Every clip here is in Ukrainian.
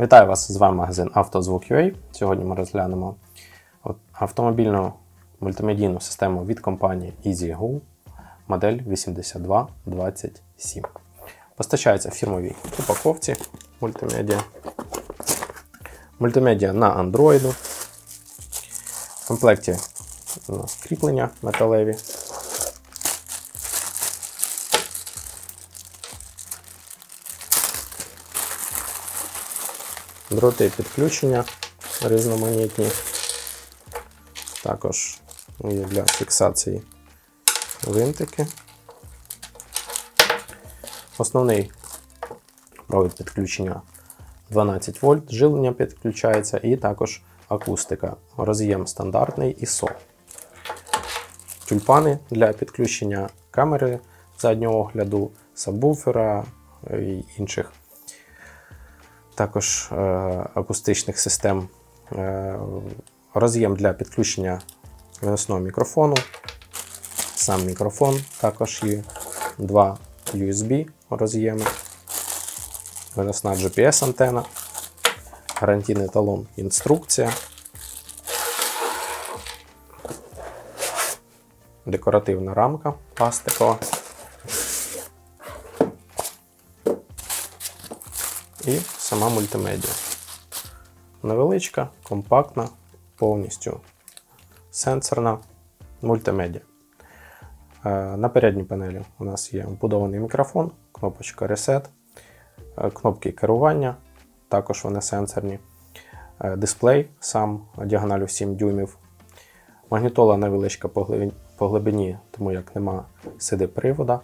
Вітаю вас! З вами магазин «Автозвук.UA». Сьогодні ми розглянемо автомобільну мультимедійну систему від компанії EasyGo модель 8227. Постачається в фірмовій упаковці мультимедіа. Мультимедіа на Android. В комплекті кріплення металеві. Дроти підключення різноманітні. Також є для фіксації винтики. Основний провід підключення 12 вольт, живлення підключається і також акустика. Роз'єм стандартний ISO. Тюльпани для підключення камери заднього огляду, сабвуфера і інших також е, акустичних систем. Е, роз'єм для підключення виносного мікрофону. Сам мікрофон також є два USB роз'єми, виносна GPS-антена, гарантійний талон, інструкція, декоративна рамка пластикова. і сама мультимедіа. Невеличка, компактна, повністю сенсорна мультимедіа. Е, На передній панелі у нас є вбудований мікрофон, кнопочка Reset, е, кнопки керування, також вони сенсорні, е, дисплей сам діагоналю 7 дюймів. Магнітола невеличка по глибині- тому як нема сиди привода.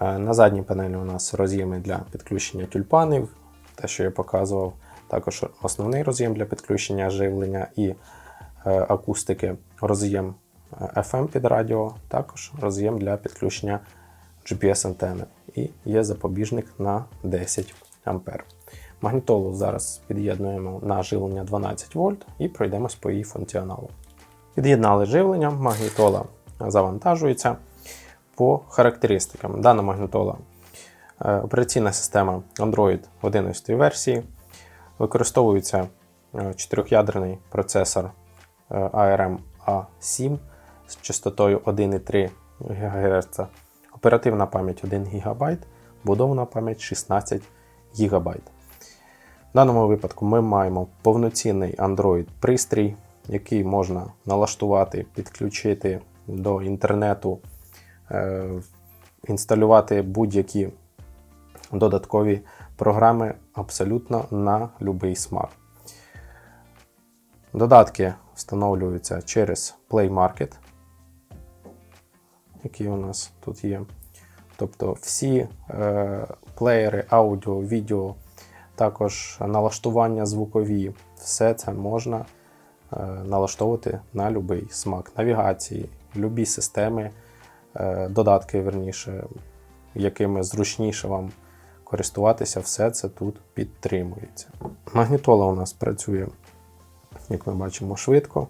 Е, На задній панелі у нас роз'єми для підключення тюльпанів, те, що я показував. Також основний роз'єм для підключення живлення і е, акустики, роз'єм е, FM під радіо, також роз'єм для підключення GPS-антени. І є запобіжник на 10 А. Магнітолу зараз під'єднуємо на живлення 12 вольт і пройдемось по її функціоналу. Під'єднали живлення, магнітола завантажується по характеристикам. Дана магнітола е, операційна система Android 11 версії. Використовується е, чотирьохядерний процесор е, ARM A7 з частотою 1,3 ГГц, оперативна пам'ять 1 ГБ, будована пам'ять 16 ГБ. В даному випадку ми маємо повноцінний Android пристрій, який можна налаштувати, підключити до інтернету е, інсталювати будь-які додаткові програми абсолютно на будь-який смак. Додатки встановлюються через Play Market, який у нас тут є. Тобто всі е, плеєри, аудіо, відео, також налаштування звукові, все це можна е, налаштовувати на будь-який смак. Навігації, любі системи, е, додатки, верніше, якими зручніше вам користуватися, все це тут підтримується. Магнітола у нас працює, як ми бачимо, швидко.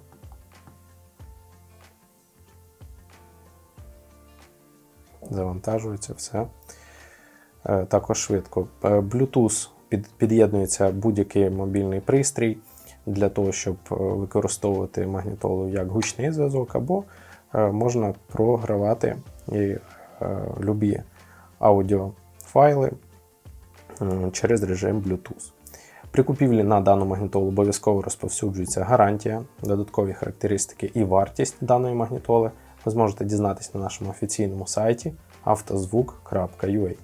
Завантажується все. Е, Також швидко. Е, Bluetooth під'єднується будь-який мобільний пристрій для того, щоб е, використовувати магнітолу як гучний зв'язок, або е, можна програвати і е, любі аудіофайли м, через режим Bluetooth. При купівлі на дану магнітолу обов'язково розповсюджується гарантія, додаткові характеристики і вартість даної магнітоли. Ви зможете дізнатися на нашому офіційному сайті автозвук.ua.